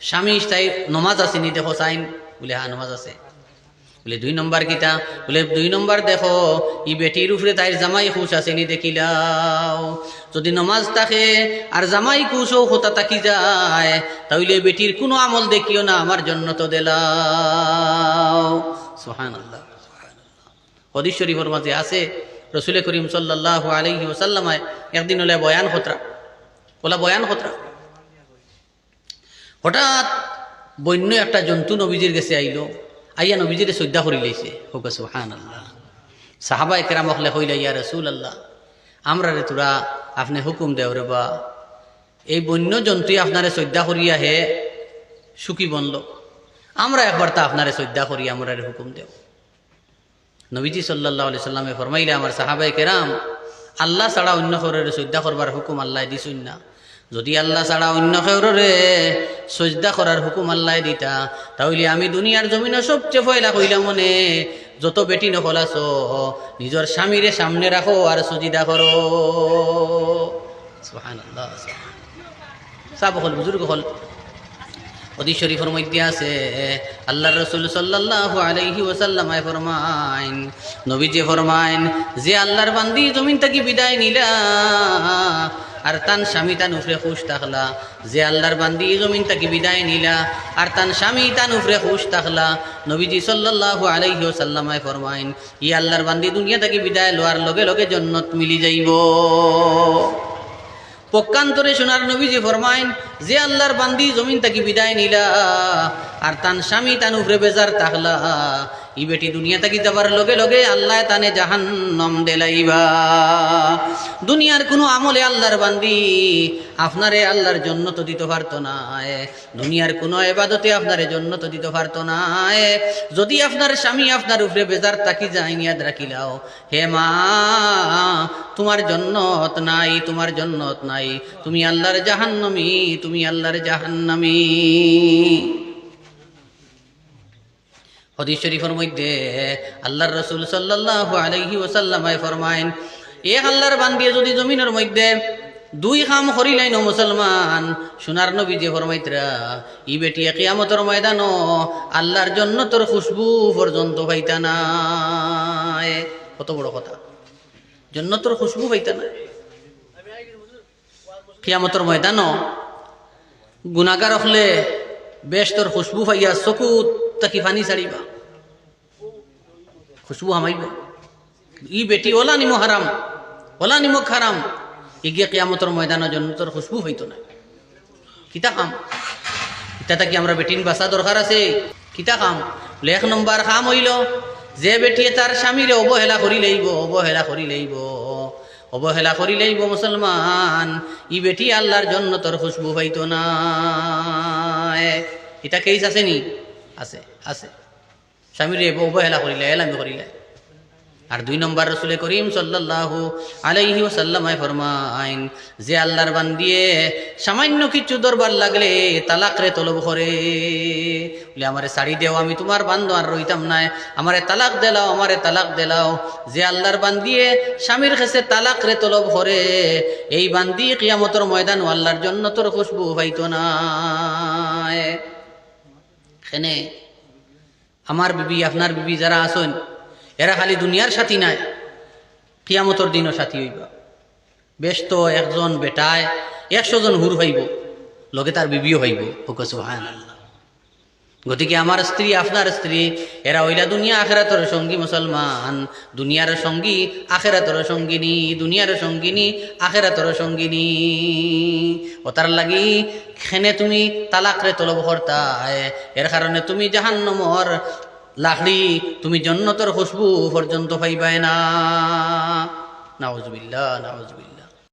স্বামী তাই নমাজ আছে নি দেখো চাইন। বলে হ্যাঁ নমাজ আছে। বলে, দুই নম্বর কিতা? বলে, দুই নম্বর দেখো, ই বেটির উপরে তাইর জামাই খুশ আছে নি দেখিলাও। যদি নমাজ থাকে আর জামাই খুশও হতা তাকি যায় তাহলে বেটির কোনো আমল দেখিও না আমার জন্য তো দিলাও সোহান আল্লাহ হদিস শরীফর আছে রসুল করিম সাল্লাহ আলহি ওসাল্লামায় একদিন হলে বয়ান খতরা ওলা বয়ান খতরা হঠাৎ বন্য একটা জন্তু নবীজির গেছে আইলো, আইয়া নবীজিরে শ্রদ্ধা করি লাইছে হোক সুহান আল্লাহ সাহাবা একরাম হলে হইলা ইয়া রসুল আল্লাহ আমরা রে তোরা আপনি হুকুম দেও রে বা। এই বন্য জন্তুই আপনারে শ্রদ্ধা করিয়া হে সুখী বনল। আমরা একবার তা আপনারে শ্রদ্ধা করি, আমরা হুকুম দেও। নবীজি সাল্লাহ আলি সাল্লামে ফরমাইলে, আমার সাহাবাই কেরাম, আল্লাহ ছাড়া অন্য কেউরে শ্রদ্ধা করবার হুকুম আল্লাহ দিছুন না। যদি আল্লাহ ছাড়া অন্য কেউরে সজদা করার হুকুম আল্লাহ দিতা, তাহলে আমি দুনিয়ার জমিনে সবচেয়ে ফয়লা কইলাম মনে, যত বেটি নকল আছো, নিজের স্বামীরে সামনে রাখো আর সজিদা করো। সাব হল, বুজুর্গ হল। অদি শরীফের মধ্যে আছে আল্লাহ রসুল সাল্লাহ আলাইহি ওসাল্লামায় ফরমাইন, নবীজি ফরমাইন, যে আল্লাহর বান্দি জমিন থেকে বিদায় নিলা আর তান স্বামী তান উফরে খুশ থাকলা। যে আল্লাহর বান্দি জমিন তাকে বিদায় নিলা। আর তান স্বামী তান উফরে খুশ থাকলা। নবীজি সাল্লাহ আলাইহি সাল্লামায় ফরমাইন, ই আল্লাহর বান্দি দুনিয়া তাকে বিদায় লোয়ার লগে লগে জন্নত মিলি যাইব। পক্ষান্তরে সোনার নবীজি ফরমাইন যে আল্লাহর বান্দি জমিন তাকি বিদায় নিলা, আর তান স্বামী তান উপরে বেজার তাকলা। ই বেটি দুনিয়া তাকি যাবার লগে লগে আল্লাহ তানে জাহান্নম দেলাইবা। দুনিয়ার কোনো আমলে আল্লাহর বান্দি আপনারে আল্লাহর জন্য তো দিতে পারতো না। দুনিয়ার কোনো এবাদতে আপনারে জন্য তো দিতে পারতো না। যদি আপনার স্বামী আপনার উপরে বেজার তাকি যায় নিয়াদ রাখিলাও, হে মা, তোমার জন্নত নাই, তোমার জন্নত নাই, তুমি আল্লাহর জাহান্নমি তুমি আল্লাহর জাহান্নামি। হদিস শরীফের মধ্যে আল্লাহর রসুল সাল্লাহ আলহি ওসাল্লামায় ফরমাইন এক আল্লাহর বান্দিয়ে, যদি জমিনের মধ্যে দুই খাম করিলাই ন মুসলমান? সোনার নবী যে ফরমাইতরা, ই বেটি কিয়ামতর ময়দান আল্লাহর জন্য তোর খুশবু পর্যন্ত পাইতা না কত বড় কথা। জন্য তোর খুশবু পাইতা না কিয়ামতর ময়দান গুণাগার হলে বেশ তোর খুশবু পাইয়া চকু তাকি পানি ছাড়িবা খুশবু হামাইব। ই বেটি, ওলা নিমো হারাম, ওলা নিমক হারাম এগিয়ে কিয়ামতর ময়দানের জন্য তোর খুশবু হইতো না। কিতা কাম কিতা তাকি আমরা বেটিন বাসা দরকার আছে। কিতা কাম লেখ নম্বর কাম হইল, যে বেটিয়ে তার স্বামীরে অবহেলা করি লইব অবহেলা করি লইব। অবহেলা করিলেই মুসলমান, ই বেটি আল্লাহর জন্য তোর খুশবু হইতো না। এটা কেস আছে নি আছে আছে স্বামীর অবহেলা করিলে, এলামি করিলে। আর দুই নম্বর রসুলে করিম সাল্লাল্লাহু আলাইহি ওসাল্লামায় ফরমাইন, যে আল্লাহর বান্দিয়ে সামান্য কিছু দরবার লাগলে তালাক রে তলব করে। বলে, আমারে শাড়ি দেও, আমি তোমার বান্ধব আর রইতাম নাই। আমারে তালাক দেলাও আমারে তালাক দেলাও যে আল্লাহর বান্দিয়ে স্বামীর কাছে তালাক রে তলব করে, এই বান্দি কিয়ামতর ময়দান আল্লাহর জন্য তোর খুশবু পাইতো না। এখানে আমার বিবি, আপনার বিবি যারা আসেন এরা খালি দুনিয়ার সাথী নাই, কিয়ামতর দিনও সাথী হইবা। বেশ তো একজন বেটায় একশো জন হুর হইব, লগে তার বিবিও হইব। হুক সুহান গতিকে আমার স্ত্রী, আপনার স্ত্রী, এরা হইলা দুনিয়া আখেরাতর সঙ্গী মুসলমান, দুনিয়ার সঙ্গী আখেরাতর সঙ্গিনী, দুনিয়ার সঙ্গিনী আখেরাতর সঙ্গিনী। ও তার লাগি, খেনে তুমি তালাকরে তলব হরতায় এর কারণে তুমি জাহান্নমর লাখড়ি তুমি জন্নতর খুশবু পর্যন্ত পাইবায় না। নাউজবিল্লা নাউজবিল্লা